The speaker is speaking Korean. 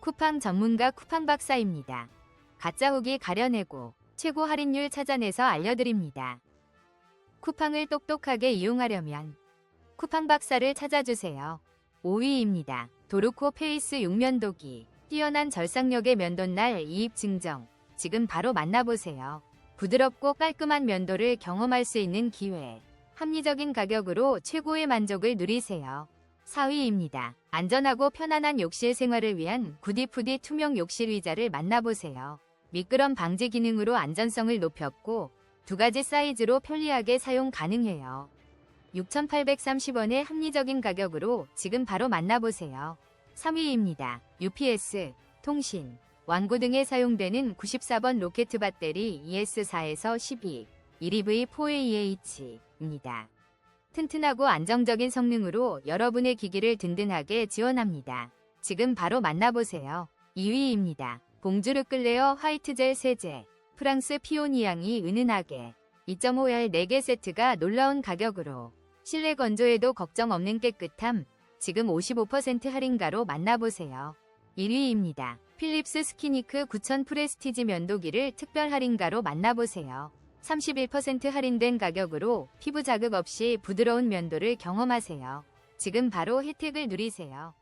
쿠팡 전문가 쿠팡 박사입니다. 가짜 후기 가려내고 최고 할인율 찾아내서 알려드립니다. 쿠팡을 똑똑하게 이용하려면 쿠팡 박사를 찾아주세요. 5위입니다. 도르코 페이스 6면도기. 뛰어난 절삭력의 면도날 이입 증정. 지금 바로 만나보세요. 부드럽고 깔끔한 면도를 경험할 수 있는 기회. 합리적인 가격으로 최고의 만족을 누리세요. 4위입니다. 안전하고 편안한 욕실 생활을 위한 구디푸디 투명 욕실 의자를 만나보세요. 미끄럼 방지 기능으로 안전성을 높였고 두 가지 사이즈로 편리하게 사용 가능해요. 6,830원의 합리적인 가격으로 지금 바로 만나보세요. 3위입니다. UPS, 통신, 완구 등에 사용되는 94번 로켓 배터리 ES4에서 12, 1EV4AH입니다. 튼튼하고 안정적인 성능으로 여러분의 기기를 든든하게 지원합니다. 지금 바로 만나보세요. 2위입니다. 봉주르 끌레어 화이트 젤 세제. 프랑스 피오니앙이 은은하게 2.5열 4개 세트가 놀라운 가격으로 실내 건조에도 걱정 없는 깨끗함. 지금 55% 할인가로 만나보세요. 1위입니다. 필립스 스키니크 9000 프레스티지 면도기를 특별 할인가로 만나보세요. 31% 할인된 가격으로 피부 자극 없이 부드러운 면도를 경험하세요. 지금 바로 혜택을 누리세요.